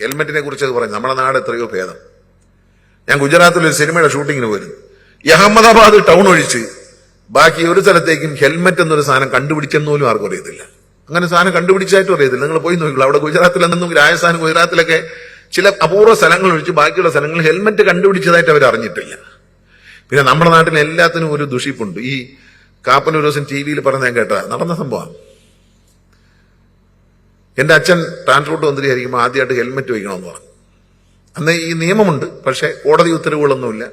ഹെൽമെറ്റിനെ കുറിച്ച് അത് പറഞ്ഞു നമ്മുടെ നാട് എത്രയോ ഭേദം. ഞാൻ ഗുജറാത്തിൽ ഒരു സിനിമയുടെ ഷൂട്ടിങ്ങിന് പോയിരുന്നു. ഈ അഹമ്മദാബാദ് ടൗൺ ഒഴിച്ച് ബാക്കി ഒരു സ്ഥലത്തേക്കും ഹെൽമെറ്റ് എന്നൊരു സാധനം കണ്ടുപിടിച്ചെന്ന് പോലും ആർക്കും അറിയത്തില്ല. അങ്ങനെ സാധനം കണ്ടുപിടിച്ചായിട്ടും അറിയത്തില്ല. നിങ്ങൾ പോയി നോക്കില്ല അവിടെ ഗുജറാത്തിൽ നിന്നും രാജസ്ഥാൻ ഗുജറാത്തിലൊക്കെ ചില അപൂർവ സ്ഥലങ്ങൾ ഒഴിച്ച് ബാക്കിയുള്ള സ്ഥലങ്ങളിൽ ഹെൽമെറ്റ് കണ്ടുപിടിച്ചതായിട്ട് അവർ അറിഞ്ഞിട്ടില്ല. പിന്നെ നമ്മുടെ നാട്ടിൽ എല്ലാത്തിനും ഒരു ദുഷിപ്പുണ്ട്. ഈ കാപ്പൻ ഒരു ദിവസം ടി വിയിൽ പറഞ്ഞ ഞാൻ കേട്ട നടന്ന സംഭവമാണ് എന്റെ അച്ഛൻ ട്രാൻസ്പോർട്ട് മന്ത്രിയായിരിക്കുമ്പോൾ ആദ്യമായിട്ട് ഹെൽമെറ്റ് വയ്ക്കണമെന്ന് പറഞ്ഞു. അന്ന് ഈ നിയമമുണ്ട് പക്ഷേ കോടതി ഉത്തരവുകളൊന്നുമില്ല.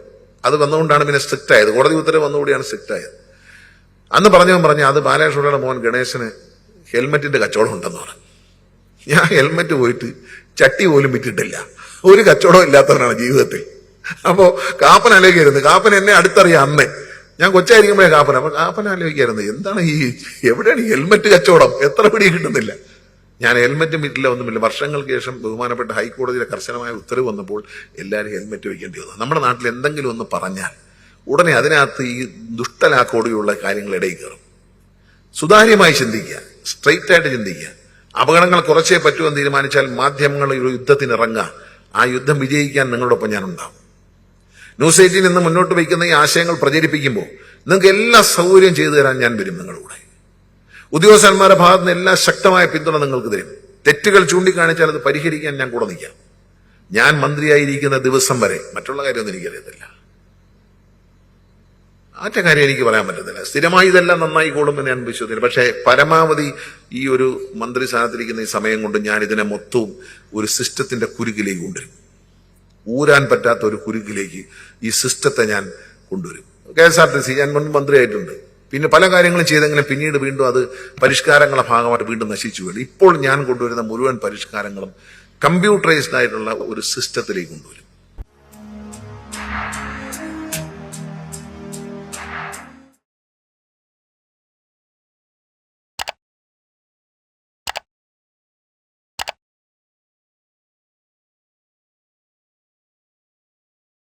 അത് വന്നുകൊണ്ടാണ് പിന്നെ സ്ട്രിക്റ്റ് ആയത്. കോടതി ഉത്തരവ് വന്നുകൂടിയാണ് സ്ട്രിക്റ്റ് ആയത്. അന്ന് പറഞ്ഞവൻ പറഞ്ഞു അത് ബാലകൃഷ്ണയുടെ മോൻ ഗണേശന് ഹെൽമെറ്റിന്റെ കച്ചവടം ഉണ്ടെന്ന് പറഞ്ഞു. ഞാൻ ഹെൽമെറ്റ് പോയിട്ട് ചട്ടി പോലും വിറ്റിട്ടില്ല. ഒരു കച്ചവടം ഇല്ലാത്തവനാണ് ജീവിതത്തിൽ. അപ്പോ കാപ്പൻ ആലോചിക്കായിരുന്നു. കാപ്പൻ എന്നെ അടുത്തറിയാം അമ്മേ ഞാൻ കൊച്ചായിരിക്കുമ്പോഴേ കാപ്പൻ. അപ്പൊ കാപ്പൻ ആലോചിക്കായിരുന്നു എന്താണ് ഈ എവിടെയാണ് ഹെൽമെറ്റ് കച്ചവടം? എത്ര പിടി കിട്ടുന്നില്ല? ഞാൻ ഹെൽമെറ്റും ഇട്ടില്ല ഒന്നുമില്ല. വർഷങ്ങൾക്ക് ശേഷം ബഹുമാനപ്പെട്ട ഹൈക്കോടതിയിലെ കർശനമായ ഉത്തരവ് വന്നപ്പോൾ എല്ലാവരും ഹെൽമെറ്റ് വയ്ക്കേണ്ടി വന്നു. നമ്മുടെ നാട്ടിൽ എന്തെങ്കിലും ഒന്ന് പറഞ്ഞാൽ ഉടനെ അതിനകത്ത് ഈ ദുഷ്ടലാക്കോടിയുള്ള കാര്യങ്ങൾ ഇടയിൽ കയറും. സുതാര്യമായി ചിന്തിക്കുക സ്ട്രെയിറ്റ് ആയിട്ട് ചിന്തിക്കുക. അപകടങ്ങൾ കുറച്ചേ പറ്റുമെന്ന് തീരുമാനിച്ചാൽ മാധ്യമങ്ങൾ ഒരു യുദ്ധത്തിന് ഇറങ്ങുക. ആ യുദ്ധം വിജയിക്കാൻ നിങ്ങളോടൊപ്പം ഞാൻ ഉണ്ടാവും. ന്യൂസ് എയ്റ്റീൻ നിന്ന് മുന്നോട്ട് വയ്ക്കുന്ന ഈ ആശയങ്ങൾ പ്രചരിപ്പിക്കുമ്പോൾ നിങ്ങൾക്ക് എല്ലാ സൗകര്യം ചെയ്തു തരാൻ ഞാൻ വരും നിങ്ങളുടെ ഉദ്യോഗസ്ഥന്മാരുടെ ഭാഗത്ത് നിന്ന് എല്ലാ ശക്തമായ പിന്തുണ നിങ്ങൾക്ക് തരും. തെറ്റുകൾ ചൂണ്ടിക്കാണിച്ചാൽ അത് പരിഹരിക്കാൻ ഞാൻ കൂടെ നിൽക്കാം. ഞാൻ മന്ത്രിയായിരിക്കുന്ന ദിവസം വരെ മറ്റുള്ള കാര്യമൊന്നും എനിക്കറിയത്തില്ല. ആറ്റ കാര്യം എനിക്ക് പറയാൻ പറ്റത്തില്ല. സ്ഥിരമായി ഇതെല്ലാം നന്നായി എന്ന് ഞാൻ വിശ്വസിക്കുന്നു. പക്ഷേ പരമാവധി ഈ ഒരു മന്ത്രി സ്ഥാനത്തിരിക്കുന്ന ഈ സമയം കൊണ്ട് ഞാൻ ഇതിനെ മൊത്തവും ഒരു സിസ്റ്റത്തിന്റെ കുരുക്കിലേക്ക് കൊണ്ടുവരും. ഊരാൻ പറ്റാത്ത ഒരു കുരുക്കിലേക്ക് ഈ സിസ്റ്റത്തെ ഞാൻ കൊണ്ടുവരും. K S R T C ഞാൻ മുൻ മന്ത്രിയായിട്ടുണ്ട്. പിന്നെ പല കാര്യങ്ങളും ചെയ്തെങ്കിലും പിന്നീട് വീണ്ടും അത് പരിഷ്കാരങ്ങളുടെ ഭാഗമായിട്ട് വീണ്ടും നശിച്ചു വീണു ഇപ്പോൾ ഞാൻ കൊണ്ടുവരുന്ന മുഴുവൻ പരിഷ്കാരങ്ങളും കമ്പ്യൂട്ടറൈസ്ഡ് ആയിട്ടുള്ള ഒരു സിസ്റ്റത്തിലേക്ക് കൊണ്ടുവരും.